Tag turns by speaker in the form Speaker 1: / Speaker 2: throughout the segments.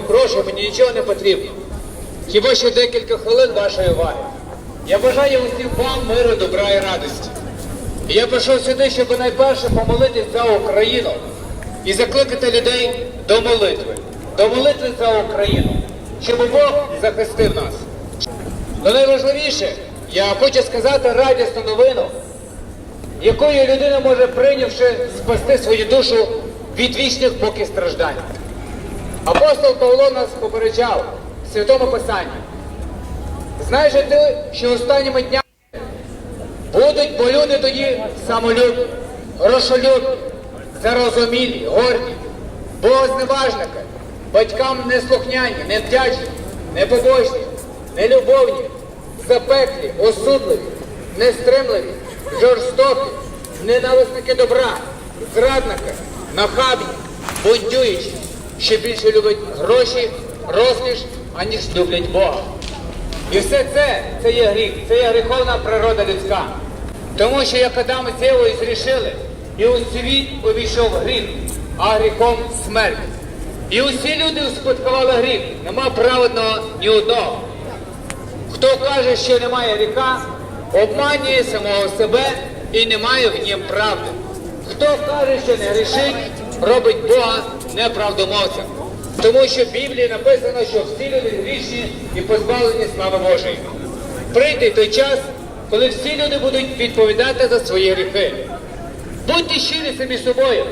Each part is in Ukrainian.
Speaker 1: Прошу, мені нічого не потрібно. Хіба що декілька хвилин вашої уваги. Я бажаю усім вам миру, добра і радості. І я прийшов сюди, щоб найперше помолитись за Україну і закликати людей до молитви. До молитви за Україну, щоб Бог захистив нас. Але найважливіше, я хочу сказати радісну новину, якою людина може, прийнявши, спасти свою душу від вічних поки страждань. Апостол Павло нас попереджав в Святому Писанні. Знаєш ти, що останніми днями будуть бо люди тоді самолюбні, грошолюбні, зарозумілі, горді, богозневажники, батькам неслухняні, невдячні, непобожні, нелюбовні, запеклі, осудливі, нестримливі, жорстокі, ненависники добра, зрадники, нахабні, бунтуючі, що більше люблять гроші, розкіш, аніж люблять Бога. І все це, це є гріх, це є гріховна природа людська. Тому що як Адам з Євою зрішили, і у світ увійшов гріх, а гріхом смерть. І усі люди успадкували гріх, нема праведного ні одного. Хто каже, що немає гріха, обманює самого себе і не має в нім правди. Хто каже, що не грішить, робить Бога неправдомовцем. Тому що в Біблії написано, що всі люди грішні і позбавлені слави Божої. Прийде той час, коли всі люди будуть відповідати за свої гріхи. Будьте щирі самі собою.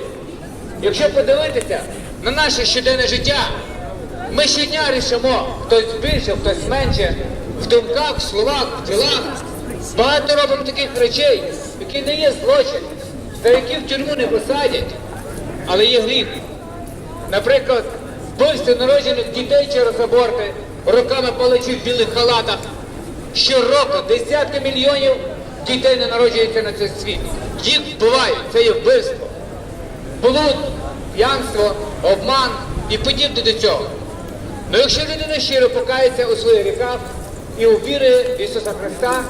Speaker 1: Якщо подивитися на наше щоденне життя, ми щодня рішимо, хтось більше, хтось менше, в думках, в словах, в ділах. Багато робимо таких речей, які не є злочин, за які в тюрму не посадять, але є гріх. Наприклад, вбивство народжених дітей через аборти, руками паличів в білих халатах. Щороку десятки мільйонів дітей не народжуються на цей світ. Їх вбивають, це є вбивство. Блуд, п'янство, обман і подібне до цього. Ну якщо людина щиро покається у своїх гріхах і увірує в Ісуса Христа,